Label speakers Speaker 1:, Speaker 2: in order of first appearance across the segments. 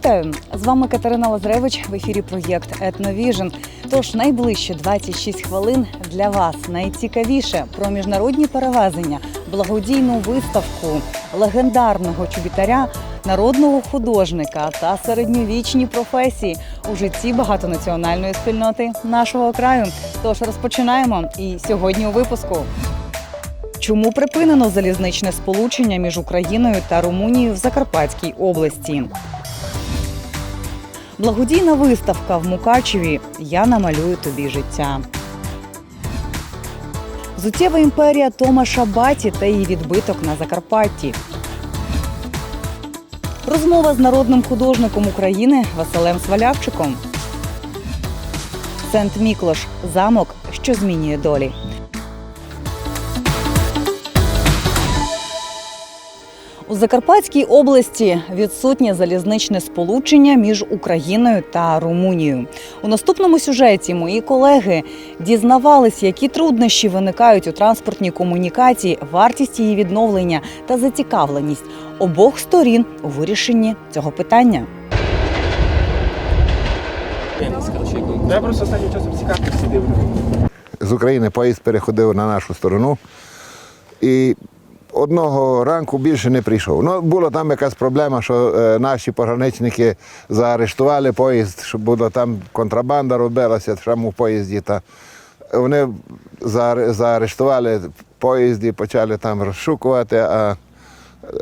Speaker 1: Вітаю! З вами Катерина Лазревич в ефірі проєкт Етновіжн. Тож найближче 26 хвилин для вас найцікавіше про міжнародні перевезення, благодійну виставку легендарного чобітаря, народного художника та середньовічні професії у житті багатонаціональної спільноти нашого краю. Тож розпочинаємо. І сьогодні у випуску. Чому припинено залізничне сполучення між Україною та Румунією в Закарпатській області? Благодійна виставка в Мукачеві Я намалюю тобі життя. Зуттєва імперія Томаша Баті та її відбиток на Закарпатті. Розмова з народним художником України Василем Свалявчиком. Сент Міклош замок, що змінює долі. У Закарпатській області відсутнє залізничне сполучення між Україною та Румунією. У наступному сюжеті мої колеги дізнавались, які труднощі виникають у транспортній комунікації, вартість її відновлення та зацікавленість обох сторін у вирішенні цього питання.
Speaker 2: Я просто останнім часом цікавився
Speaker 3: з України поїзд переходив на нашу сторону. І одного ранку більше не прийшов. Ну, була там якась проблема, що е, наші пограничники заарештували поїзд, що була там контрабанда робилася там у поїзді. Та вони заарештували поїзд і почали там розшукувати, а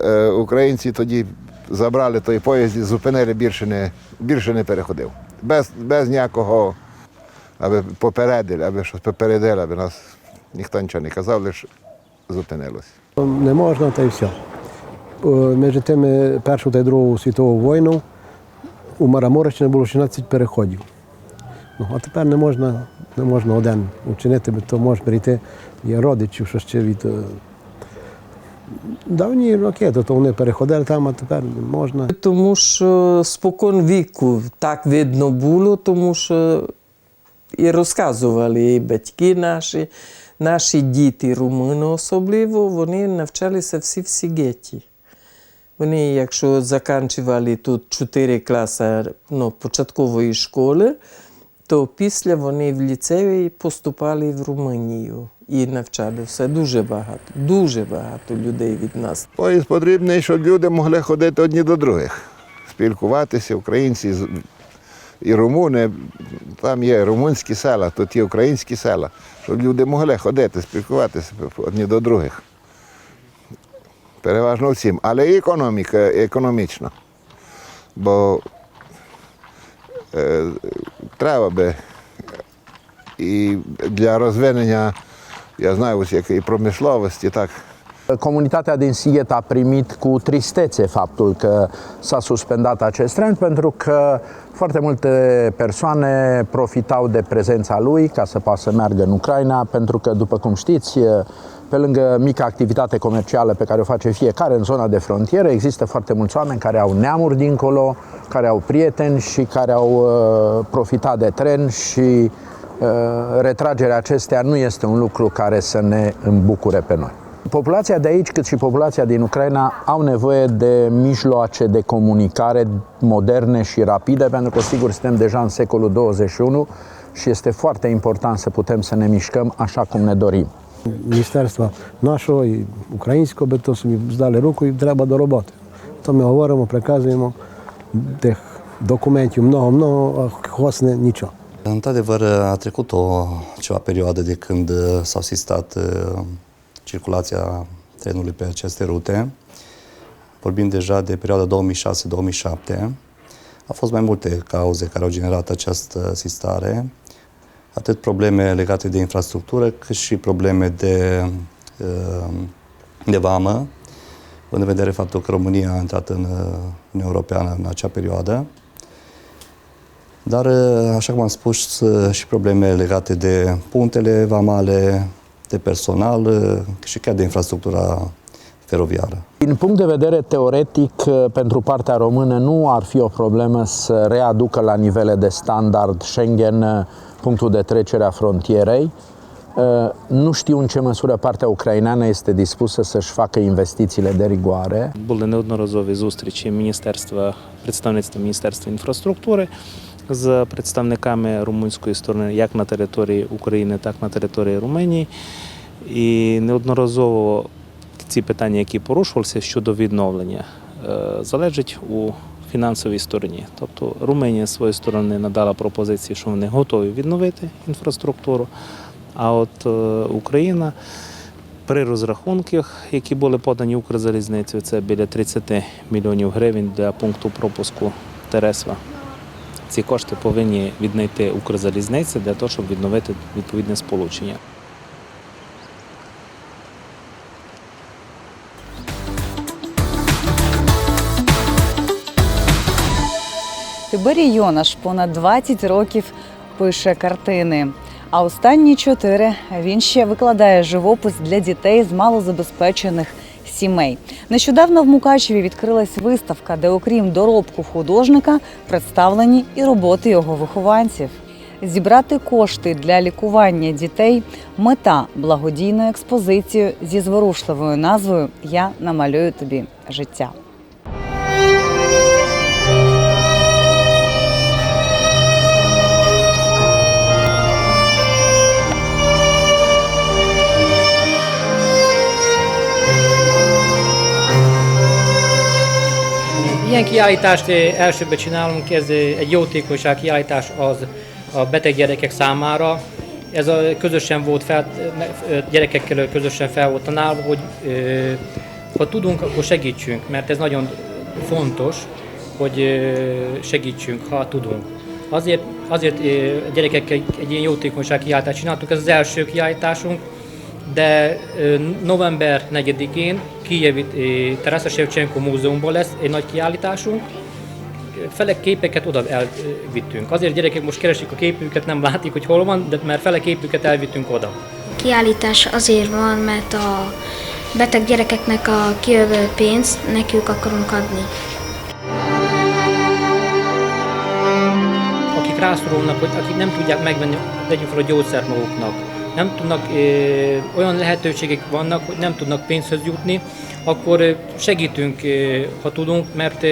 Speaker 3: е, українці тоді забрали той поїзд і зупинили, більше не, більше не переходив. Без, без ніякого аби попередили, аби щось попередили, аби нас ніхто нічого не казав, лише зупинилось.
Speaker 4: Не можна, та й все. Між тими Першу та Другу світову війну у Мараморищині було 16 переходів. Ну, а тепер не можна, не можна один учинити, бо то може прийти є родичів, що ще від е, давні роки, то вони переходили там, а тепер не можна.
Speaker 5: Тому що спокон віку так видно було, тому що і розказували і батьки наші, наші діти, румуни особливо, вони навчалися всі в Сігеті. Вони, якщо закінчували тут 4 класи ну, початкової школи, то після вони в ліцеї поступали в Румунію і навчалися дуже багато, дуже багато людей від нас.
Speaker 3: Поїзд потрібний, щоб люди могли ходити одні до других, спілкуватися, українці і румуни. Там є румунські села, тут є українські села, щоб люди могли ходити, спілкуватися одні до других. Переважно всім, але і економіка, економічно. Бо е, треба би і для розвинення, я знаю, ось як і pромисловості, так.
Speaker 6: Comunitatea din Sighet a primit cu tristețe faptul că s-a suspendat acest tren pentru că foarte multe persoane profitau de prezența lui ca să poată să meargă în Ucraina, pentru că, după cum știți, pe lângă mica activitate comercială pe care o face fiecare în zona de frontieră, există foarte mulți oameni care au neamuri dincolo, care au prieteni și care au uh, profitat de tren și uh, retragerea acestea nu este un lucru care să ne îmbucure pe noi populația de aici, cât și populația din Ucraina au nevoie de mijloace de comunicare moderne și rapide, pentru că, sigur, suntem deja în secolul 21 și este foarte important să putem să ne mișcăm așa cum ne dorim.
Speaker 4: Ministarstva našo i ukrajinsko, bez to su mi zdali ruku i treba do robote. To mi govorimo, prekazujemo, teh dokumenti mnogo, mnogo, a hosne nicio.
Speaker 7: Într-adevăr, a trecut o ceva perioadă de când uh, s-au sistat uh, circulația trenului pe aceste rute. Vorbim deja de perioada 2006-2007. Au fost mai multe cauze care au generat această sistare, atât probleme legate de infrastructură, cât și probleme de, uh, de vamă, având în vedere faptul că România a intrat în uh, Uniunea Europeană în acea perioadă. Dar, uh, așa cum am spus, uh, și probleme legate de punctele vamale, de personal uh, și chiar de infrastructura feroviară.
Speaker 6: Din punct de vedere teoretic, pentru partea română nu ar fi o problemă să readucă la nivele de standard Schengen punctul de trecere a frontierei. Uh, Nu știu în ce măsură partea ucraineană este dispusă să-și facă investițiile de rigoare.
Speaker 2: Були неодноразові зустрічі міністерства, представництва Міністерства інфраструктури З представниками румунської сторони, як на території України, так і на території Румунії. І неодноразово ці питання, які порушувалися щодо відновлення, е, залежать у фінансовій стороні. Тобто Румунія з своєї сторони надала пропозиції, що вони готові відновити інфраструктуру. А от е, Україна при розрахунках, які були подані Укрзалізницею, це біля 30 мільйонів гривень для пункту пропуску Тересва. Ці кошти повинні віднайти Укрзалізниця для того, щоб відновити відповідне сполучення.
Speaker 1: Тиберій Йонаш понад 20 років пише картини. А останні чотири він ще викладає живопис для дітей з малозабезпечених сімей. Нещодавно в Мукачеві відкрилась виставка, де, окрім доробку художника, представлені і роботи його вихованців. Зібрати кошти для лікування дітей мета благодійної експозиції зі зворушливою назвою Я намалюю тобі життя.
Speaker 8: Ilyen kiállítást eh, elsőbe csinálunk, ez eh, egy jótékonyság kiállítás az a beteg gyerekek számára. Ez a közösen volt fel, eh, gyerekekkel közösen fel volt tanálva, hogy ha tudunk, akkor segítsünk, mert ez nagyon fontos, hogy segítsünk, ha tudunk. Azért, azért a gyerekekkel egy ilyen jótékonyság kiállítást csináltuk, ez az első kiállításunk, de november 4-én Kijevi Tarasa Shevchenko Múzeumban lesz egy nagy kiállításunk. Fele képeket oda elvittünk. Azért gyerekek most keresik a képüket, nem látjuk, hogy hol van, de mert fele képüket elvittünk oda.
Speaker 9: kiállítás azért van, mert a beteg gyerekeknek a kijövő pénzt nekünk akarunk adni.
Speaker 8: Akik rászorulnak, hogy akik nem tudják megvenni, vegyük fel a gyógyszert maguknak, nem tudnak, olyan lehetőségek vannak, hogy nem tudnak pénzhöz jutni, akkor segítünk, ha tudunk, mert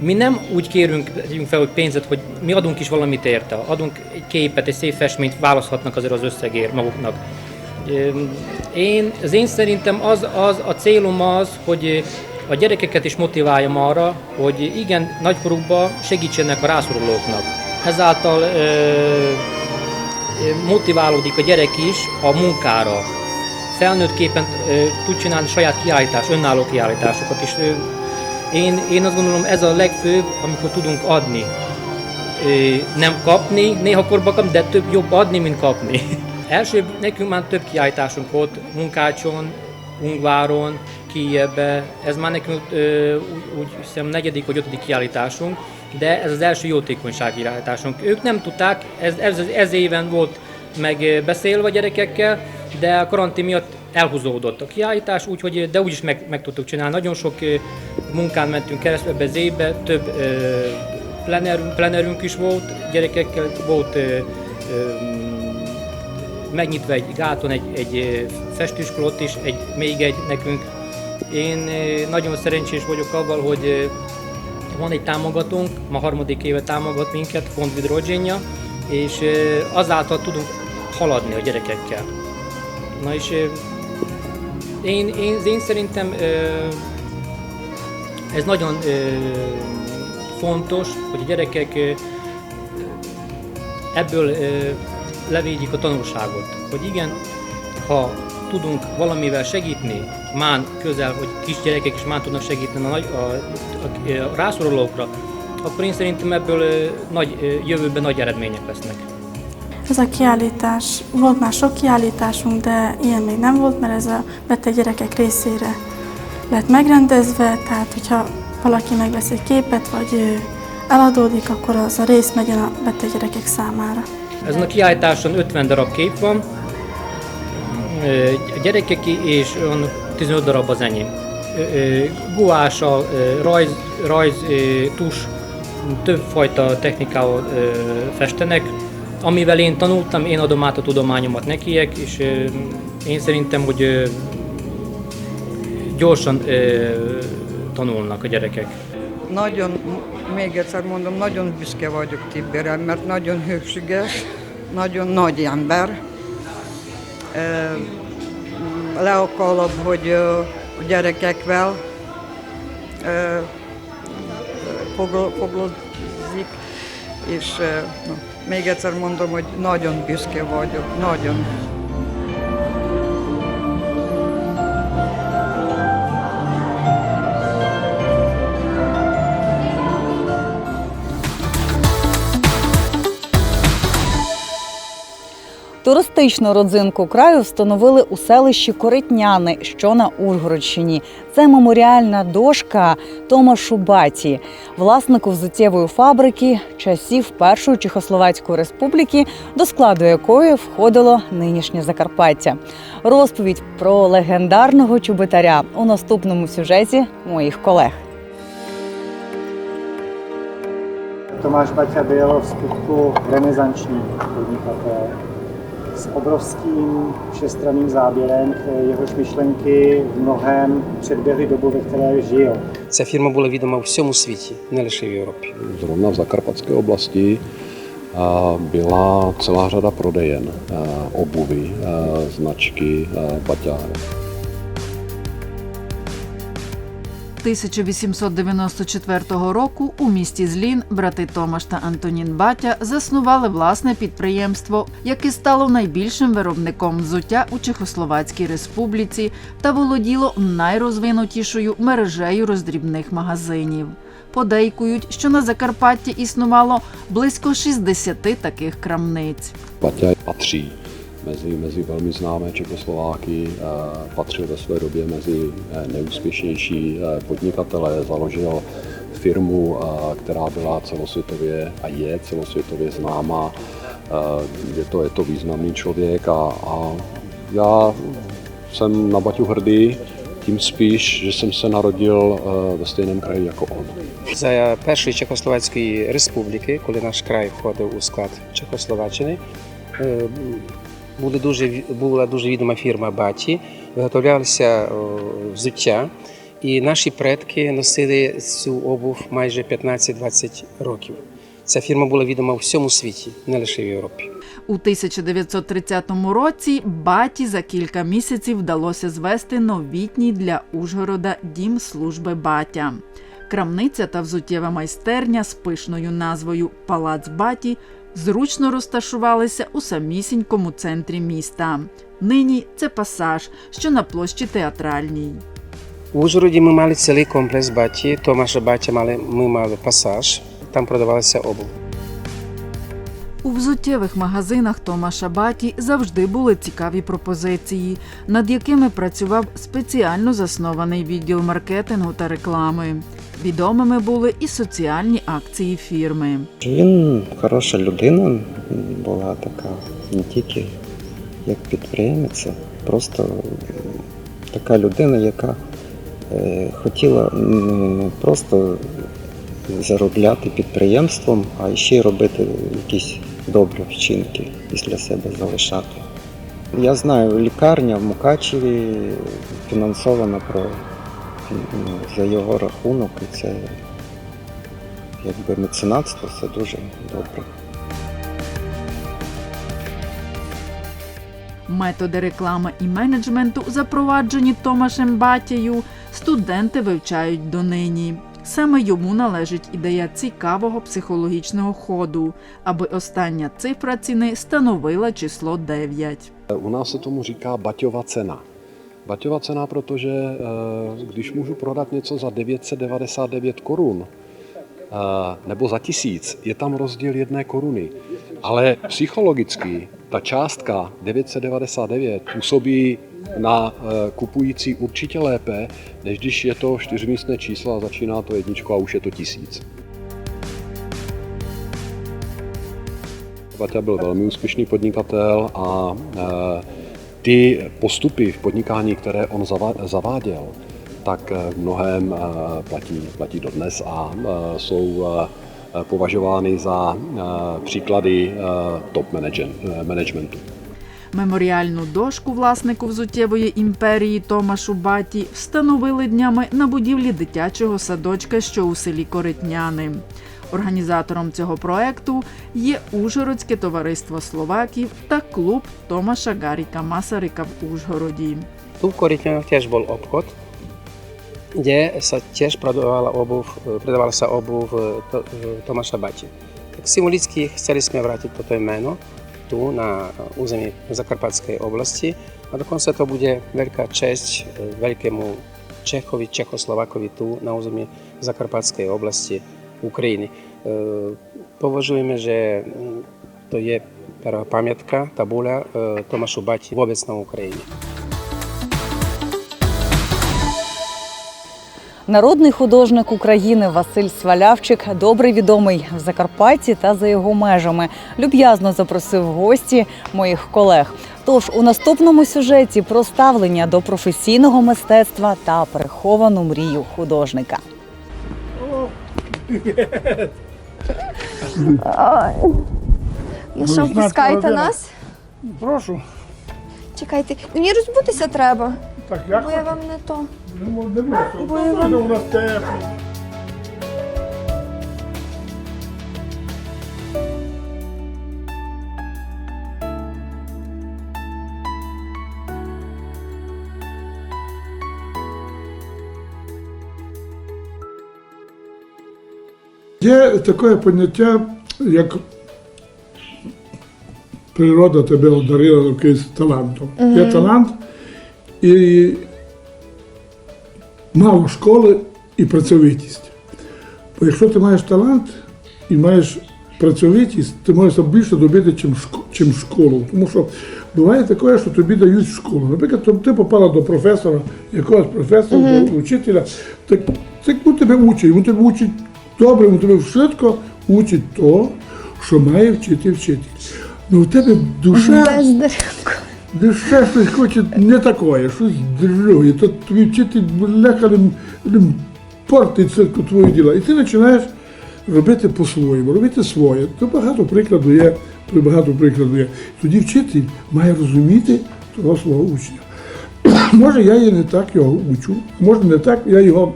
Speaker 8: mi nem úgy kérünk, tegyünk fel, hogy pénzet, hogy mi adunk is valamit érte. Adunk egy képet, egy szép festményt, választhatnak azért az összegért maguknak. Én, az én szerintem az, az, a célom az, hogy a gyerekeket is motiváljam arra, hogy igen, nagykorukban segítsenek a rászorulóknak. Ezáltal ö, motiválódik a gyerek is a munkára. Felnőttképpen tud csinálni saját kiállítás, önálló kiállításokat is. Én, én azt gondolom, ez a legfőbb, amikor tudunk adni. Nem kapni, néha korba kapni, de több jobb adni, mint kapni. Első, nekünk már több kiállításunk volt, Munkácson, Ungváron, Kijevbe, ez már nekünk úgy, úgy hiszem negyedik vagy ötödik kiállításunk, de ez az első jótékonysági kiállításunk. Ők nem tudták, ez, ez, ez éven volt megbeszélve a gyerekekkel, de a karantén miatt elhúzódott a kiállítás, úgyhogy, de úgyis meg, meg tudtuk csinálni. Nagyon sok munkán mentünk keresztül ebbe az évben, több ö, plenerünk, plenerünk is volt, gyerekekkel volt ö, ö, megnyitva egy gáton egy, egy ott is, egy, még egy nekünk. Én nagyon szerencsés vagyok avval, hogy van egy támogatónk, ma harmadik éve támogat minket, Fond Vidrogenja, és azáltal tudunk haladni a gyerekekkel. Na és én, én, én szerintem ez nagyon fontos, hogy a gyerekek ebből levédjék a tanulságot. Hogy igen, ha tudunk valamivel segíteni, mán közel, hogy kisgyerekek is már tudnak segíteni a, nagy, a, a, a rászorulókra, akkor én szerintem ebből nagy, jövőben nagy eredmények lesznek.
Speaker 10: Ez a kiállítás, volt már sok kiállításunk, de ilyen még nem volt, mert ez a beteg gyerekek részére lett megrendezve, tehát hogyha valaki megvesz egy képet, vagy eladódik, akkor az a rész megyen a beteg gyerekek számára.
Speaker 8: Ezen a kiállításon 50 darab kép van, gyerekeké és 15 darab az enyém. Ö, rajz, rajz tus, többfajta technikával festenek. amivel én tanultam, én adom át a tudományomat nekiek, és én szerintem, hogy gyorsan tanulnak a gyerekek.
Speaker 11: Nagyon, még egyszer mondom, nagyon büszke vagyok Tibbére, mert nagyon hősiges, nagyon nagy ember. Le akar, hogy a gyerekekvel foglalkozik, és na, még egyszer mondom, hogy nagyon büszke vagyok, nagyon.
Speaker 1: Туристичну родзинку краю встановили у селищі Коритняни, що на Ужгородщині. Це меморіальна дошка Томашу Баті, власнику взуттєвої фабрики часів Першої Чехословацької республіки, до складу якої входило нинішнє Закарпаття. Розповідь про легендарного чубитаря у наступному сюжеті моїх колег.
Speaker 12: Tomáš Baťa byl v skutku renesanční s obrovským všestranným záběrem, jehož myšlenky v mnohem předběhly dobu, ve které žil.
Speaker 13: Ця фірма була відома у всьому світі, не лише в Європі.
Speaker 14: Zrovna v zakarpatské oblasti a, byla celá řada prodejen a, obuvy, a, značky a,
Speaker 15: 1894 року у місті Злін брати Томаш та Антонін Батя заснували власне підприємство, яке стало найбільшим виробником взуття у Чехословацькій республіці та володіло найрозвинутішою мережею роздрібних магазинів. Подейкують, що на Закарпатті існувало близько 60 таких крамниць.
Speaker 14: Patří mezi, mezi velmi známé Čekoslováky, eh, patřil ve své době mezi eh, neúspěšnější eh, podnikatele, založil firmu, která byla celosvětově a je celosvětově známá. Je to, je to významný člověk a, a já jsem na Baťu hrdý, tím spíš, že jsem se narodil ve stejném kraji jako on.
Speaker 13: Za první Čekoslovenské republiky, kdy náš kraj vchodil u sklad Čekoslováčiny, були дуже, була дуже відома фірма Баті, виготовлялися взуття, і наші предки носили цю обув майже 15-20 років. Ця фірма була відома у всьому світі, не лише в Європі.
Speaker 15: У 1930 році баті за кілька місяців вдалося звести новітній для Ужгорода дім служби батя. Крамниця та взуттєва майстерня з пишною назвою Палац Баті зручно розташувалися у самісінькому центрі міста. Нині це пасаж, що на площі театральній.
Speaker 13: У Ужгороді ми мали цілий комплекс Баті, Томаша Батя мали, ми мали пасаж, там продавалася обув.
Speaker 15: У взуттєвих магазинах Томаша Баті завжди були цікаві пропозиції, над якими працював спеціально заснований відділ маркетингу та реклами. Відомими були і соціальні акції фірми.
Speaker 16: Він хороша людина, була така не тільки як підприємець, просто така людина, яка е, хотіла не просто заробляти підприємством, а ще й робити якісь добрі вчинки після себе залишати. Я знаю, лікарня в Мукачеві фінансована про, за його рахунок, і це якби меценатство це дуже добре.
Speaker 15: Методи реклами і менеджменту, запроваджені Томашем Батією, студенти вивчають донині. Саме йому належить ідея цікавого психологічного ходу, аби остання цифра ціни становила число 9.
Speaker 14: U nás se tomu říká Baťova cena. Baťova cena, protože eh, když můžu prodat něco za 999 korun eh, nebo za tisíc, je tam rozdíl jedné koruny. Ale psychologicky ta částka 999 působí na eh, kupující určitě lépe, než když je to čtyřmístné číslo a začíná to jedničko a už je to tisíc. Baťa byl velmi úspěšný podnikatel a ty postupy v podnikání, které on zaváděl, tak eh, v mnohem eh, platí, platí dodnes a eh, jsou eh, eh, považovány za eh, příklady eh, top manage- eh, managementu.
Speaker 15: Меморіальну дошку власнику взуттєвої імперії Томашу Баті встановили днями на будівлі дитячого садочка, що у селі Коритняни. Організатором цього проекту є Ужгородське товариство Словаків та клуб Томаша Гаріка Масарика в Ужгороді.
Speaker 13: Tu v Korytňanoch tiež bol obchod, kde sa tiež predavala obuv, predavala sa obuv e, to, e, Tomáša Bati. Tak symbolicky chceli sme vrátiť toto meno tu na území Zakarpatskej oblasti a dokonca to bude veľká česť e, veľkému Čechovi, Čechoslovakovi tu na území Zakarpatskej oblasti Ukrajiny. E, Považujeme, že mm, to je prvá pamiatka, tabuľa e, Tomášu na Ukrajine.
Speaker 1: Народний художник України Василь Свалявчик добре відомий в Закарпатті та за його межами. Люб'язно запросив гості моїх колег. Тож у наступному сюжеті про ставлення до професійного мистецтва та приховану мрію художника.
Speaker 17: Ну що, впускаєте нас?
Speaker 18: Прошу.
Speaker 17: Чекайте, мені розбутися треба.
Speaker 18: Так, я
Speaker 17: Бо я вам не то.
Speaker 18: Ну, можу.
Speaker 17: Бо я вам...
Speaker 18: у нас тепло. Є таке поняття, як природа тебе одарила якимось талантом. Є талант і мало школи і працьовитість. Бо якщо ти маєш талант і маєш працьовитість, ти можеш більше добити, чим, школу. Тому що буває таке, що тобі дають школу. Наприклад, ти попала до професора, якогось професора,
Speaker 17: Мгм.
Speaker 18: до учителя, так це ну, тебе учить, він тебе учить добре, тебе швидко учить то, що має вчити вчитель. Ну в тебе душа. Ще щось хоче не таке, щось друге, то тобі вчитель не портить все твої діла. І ти починаєш робити по-своєму, робити своє. То багато прикладу є, то багато прикладу є. Тоді вчитель має розуміти того свого учня. може, я її не так його учу, може не так я його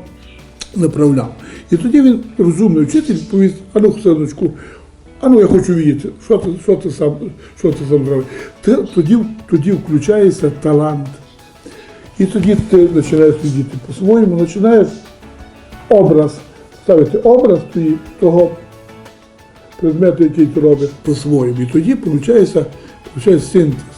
Speaker 18: направляв. І тоді він розумний вчитель повість, а ну, синочку, а ну я хочу видіти, що ти, що ти сам, що ти сам зробив. Тоді, тоді включається талант. І тоді ти починаєш видіти по-своєму, починаєш образ, ставити образ того предмету, який ти робиш по-своєму. І тоді виходить синтез.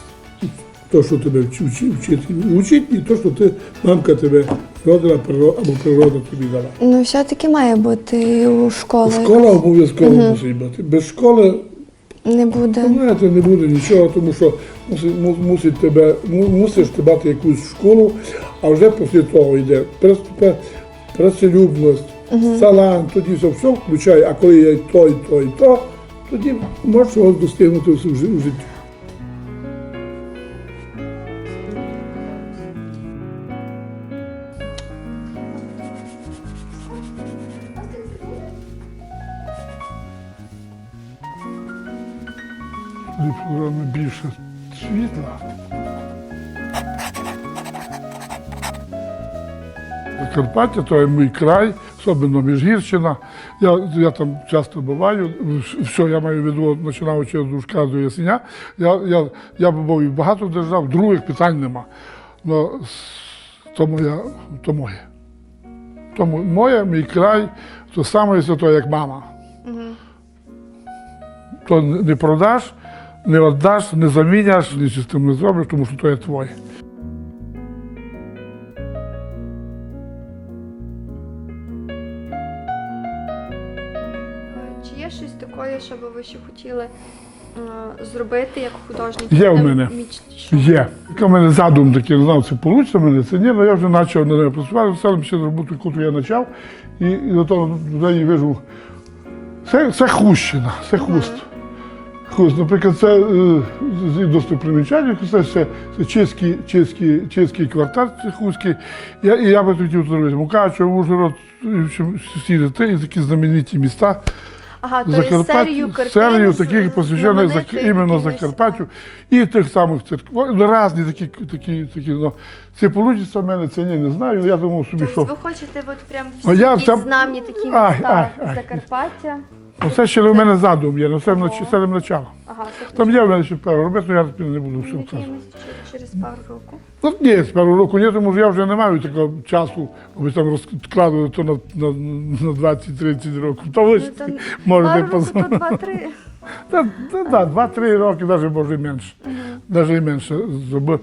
Speaker 18: То, що тебе вчи- вчи- вчитель учить, і то, що ти, мамка тебе родила або природа тобі дала.
Speaker 17: Ну, все-таки має бути у школі.
Speaker 18: Школа обов'язково
Speaker 17: Мгм.
Speaker 18: мусить бути. Без школи
Speaker 17: Не буде.
Speaker 18: знаєте, не буде нічого, тому що мусить, мусить тебе, мусиш ти мати якусь школу, а вже після того йде працелюбність,
Speaker 17: Мгм.
Speaker 18: талант, тоді все, все включає, а коли є то, і то, і то, тоді можеш чогось достигнути в житті. Ліпше більше світла. Закарпаття, то є мій край, особливо Міжгірщина. Я, я там часто буваю. Все, я маю в починаючи з Дружка до Ясеня. Я, я, я був і багато держав, других питань нема. Но с- то, моя, то моє. Тому моє, мій край, то саме свято, як мама. То не продаш, не віддаш, не заміняш, нічого з тим не зробиш, тому що то є твоє.
Speaker 17: Чи є щось таке, що би ви ще хотіли е, зробити як художник?
Speaker 18: Є в
Speaker 17: Там
Speaker 18: мене.
Speaker 17: міч- що?
Speaker 18: Є. Яка в мене задум такий, не знав, це вийде мене, це ні, але я вже почав на неї працювати, стали ще роботу, яку я почав, і, і до того до неї вижу. Це, це хущина, це хуст. Наприклад, це е, з достопримічання, це, це, це чеський, чеський, чеський квартал, це. Я, і я би хотів зробити Мукачево, Ужгород, і в сусіди, це і такі знамениті міста.
Speaker 17: Ага, то есть
Speaker 18: Закарпаття,
Speaker 17: серію
Speaker 18: серію таких посвящених зак- іменно Закарпаттю і тих самих церкв. Ну, Різні такі, такі, такі. Ну, це вийде в мене, це ні, не знаю. Я думав собі,
Speaker 17: Тобто
Speaker 18: що
Speaker 17: ви хочете от прям всі
Speaker 18: я
Speaker 17: ті
Speaker 18: сам-
Speaker 17: знамені такі
Speaker 18: Ай,
Speaker 17: міста
Speaker 18: ай, ай.
Speaker 17: Закарпаття?
Speaker 18: Ну, це ще в мене задум є, ну це нач- це начало.
Speaker 17: Ага,
Speaker 18: Там є в мене ще пару робити, але я не буду все вказувати.
Speaker 17: через пару року.
Speaker 18: Ну, ні, з першого року ні, тому що я вже не маю такого часу, аби там розкладувати то на, на, на 20-30 років. То ви ж
Speaker 17: Ну,
Speaker 18: можете
Speaker 17: Пару
Speaker 18: позвонити.
Speaker 17: два-три.
Speaker 18: Та, та, та, два-три роки, навіть може і менше. Навіть і менше. зробив.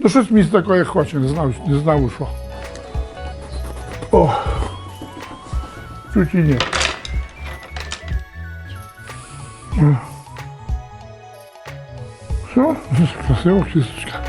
Speaker 18: Ну, щось мені таке хоче, не знав, не знав що. О, чуть і ні. Все, красиво, кісточка.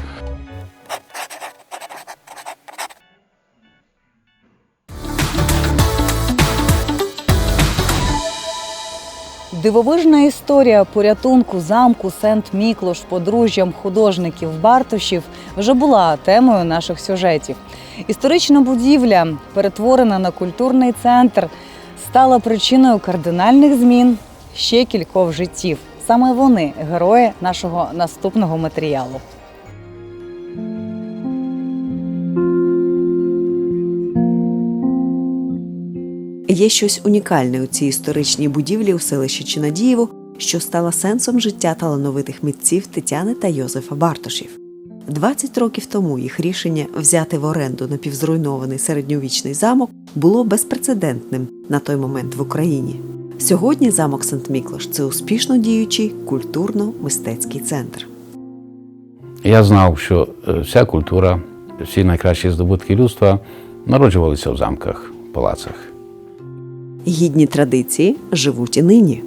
Speaker 1: Дивовижна історія порятунку замку Сент-Міклош подружжям художників Бартушів вже була темою наших сюжетів. Історична будівля, перетворена на культурний центр, стала причиною кардинальних змін ще кількох життів. Саме вони герої нашого наступного матеріалу.
Speaker 19: Є щось унікальне у цій історичній будівлі у селищі Чинадієво, що стало сенсом життя талановитих митців Тетяни та Йозефа Бартошів. 20 років тому їх рішення взяти в оренду напівзруйнований середньовічний замок було безпрецедентним на той момент в Україні. Сьогодні замок Сент-Міклош це успішно діючий культурно-мистецький центр.
Speaker 20: Я знав, що е, вся культура, всі найкращі здобутки людства народжувалися в замках, палацах.
Speaker 19: Гідні традиції живуть і нині.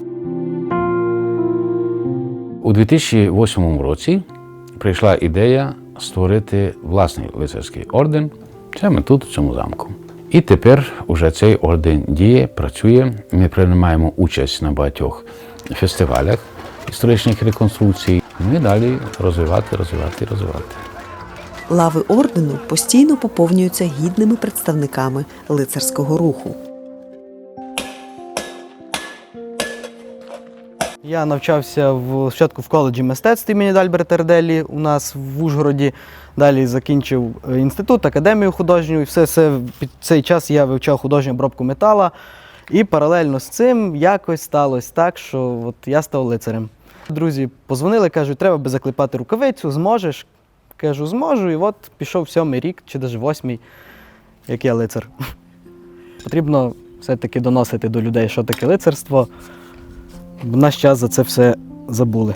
Speaker 20: У 2008 році прийшла ідея створити власний лицарський орден саме тут, в цьому замку. І тепер уже цей орден діє, працює. Ми приймаємо участь на багатьох фестивалях історичних реконструкцій. Ми далі розвивати, розвивати, розвивати.
Speaker 19: Лави ордену постійно поповнюються гідними представниками лицарського руху.
Speaker 21: Я навчався в спочатку в коледжі мистецтв імені Дальберта Терделі у нас в Ужгороді. Далі закінчив е, інститут, академію художню. Все, все під цей час я вивчав художню обробку метала. І паралельно з цим якось сталося так, що от я став лицарем. Друзі позвонили, кажуть, треба би заклепати рукавицю, зможеш. Кажу, зможу. І от пішов сьомий рік, чи навіть восьмий, як я лицар. Потрібно все-таки доносити до людей, що таке лицарство. В наш час за це все забули.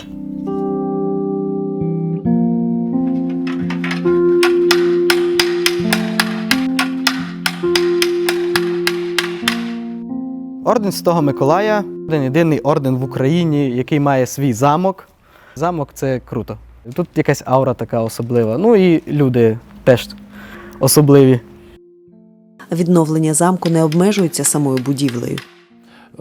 Speaker 21: Орден Святого Миколая один єдиний орден в Україні, який має свій замок. Замок це круто. Тут якась аура така особлива. Ну і люди теж особливі.
Speaker 19: Відновлення замку не обмежується самою будівлею.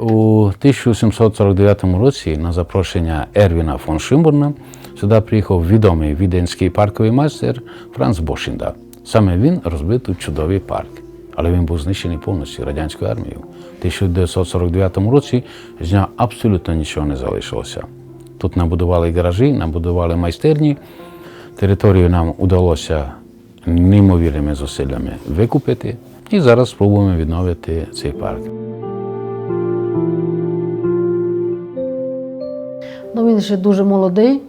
Speaker 20: У 1749 році на запрошення Ервіна фон Шимбурна сюди приїхав відомий віденський парковий майстер Франц Бошінда. Саме він розбив тут чудовий парк, але він був знищений повністю радянською армією. У 1949 році з нього абсолютно нічого не залишилося. Тут набудували гаражі, набудували майстерні. Територію нам удалося неймовірними зусиллями викупити. І зараз спробуємо відновити цей парк.
Speaker 22: Ну, він ще дуже молодий,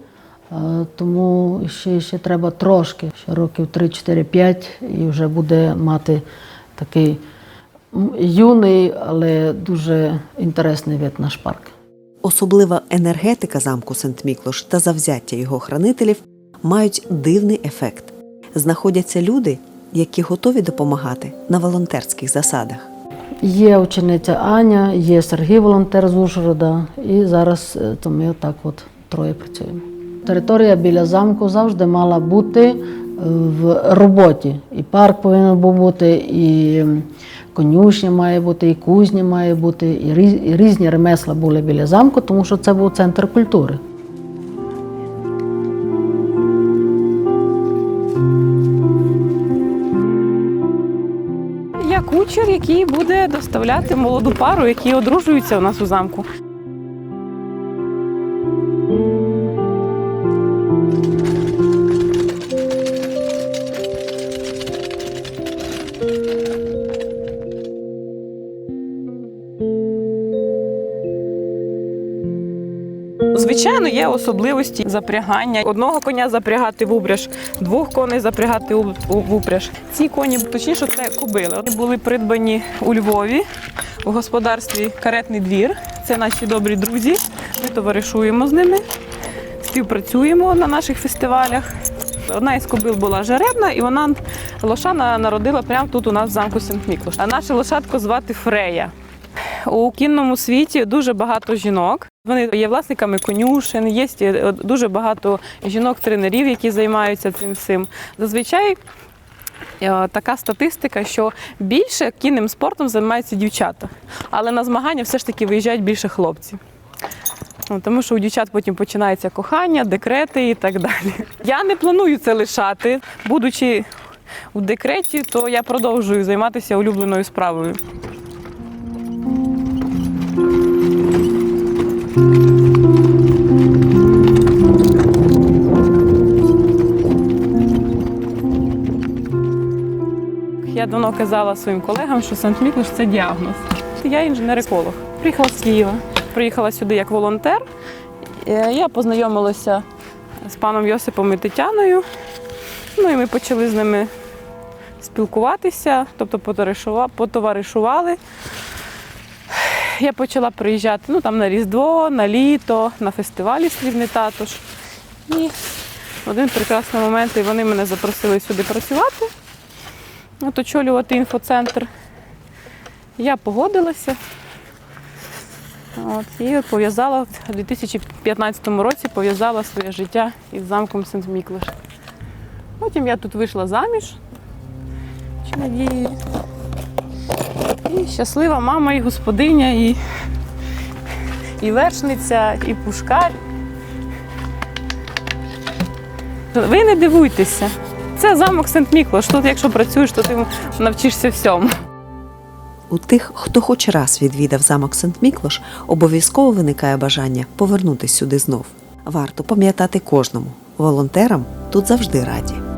Speaker 22: е, тому ще, ще треба трошки, ще років 3-4-5, і вже буде мати такий юний, але дуже інтересний вид наш парк.
Speaker 19: Особлива енергетика замку Сент-Міклош та завзяття його хранителів мають дивний ефект. Знаходяться люди, які готові допомагати на волонтерських засадах.
Speaker 22: Є учениця Аня, є Сергій волонтер з Ужгорода, і зараз е, то ми отак от троє працюємо. Територія біля замку завжди мала бути е, в роботі. І парк повинен був бути, і конюшня має бути, і кузня має бути, і різні ремесла були біля замку, тому що це був центр культури.
Speaker 23: Кучер, який буде доставляти молоду пару, які одружуються у нас у замку.
Speaker 24: Особливості запрягання. Одного коня запрягати в упряж, двох коней запрягати в упряж. Ці коні, точніше, це кобили. Вони були придбані у Львові у господарстві Каретний двір. Це наші добрі друзі. Ми товаришуємо з ними, співпрацюємо на наших фестивалях. Одна із кобил була жеребна, і вона лошана народила прямо тут у нас в замку Сент-Міклош. А наше лошадко звати Фрея. У кінному світі дуже багато жінок. Вони є власниками конюшен, є е, дуже багато жінок-тренерів, які займаються цим всім. Зазвичай е, така статистика, що більше кінним спортом займаються дівчата, але на змагання все ж таки виїжджають більше хлопців. Ну, Тому що у дівчат потім починається кохання, декрети і так далі. Я не планую це лишати. Будучи у декреті, то я продовжую займатися улюбленою справою. Я давно казала своїм колегам, що Сант-Міклош – це діагноз. Я інженер-еколог. Приїхала з Києва. Приїхала сюди як волонтер. Е, Я познайомилася з паном Йосипом і Тетяною. Ну і ми почали з ними спілкуватися, тобто потоваришували. Я почала приїжджати ну, там, на Різдво, на літо, на фестивалі Слівний татуш. І в один прекрасний момент і вони мене запросили сюди працювати, от очолювати інфоцентр. Я погодилася. От, і пов'язала в 2015 році пов'язала своє життя із замком Сент-Міклиш. Потім я тут вийшла заміж. Чи надію. І щаслива мама, і господиня, і, і вершниця, і пушкар. Ви не дивуйтеся. Це замок Сент-Міклош. Тут, якщо працюєш, то ти навчишся всьому.
Speaker 19: У тих, хто хоч раз відвідав замок Сент-Міклош, обов'язково виникає бажання повернутися сюди знов. Варто пам'ятати кожному. Волонтерам тут завжди раді.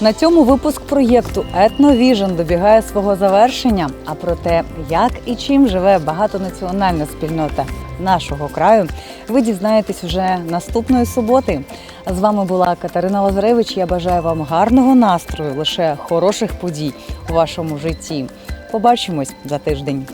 Speaker 1: На цьому випуск проєкту Етновіжн добігає свого завершення. А про те, як і чим живе багатонаціональна спільнота нашого краю, ви дізнаєтесь уже наступної суботи. З вами була Катерина Лазаревич. Я бажаю вам гарного настрою, лише хороших подій у вашому житті. Побачимось за тиждень.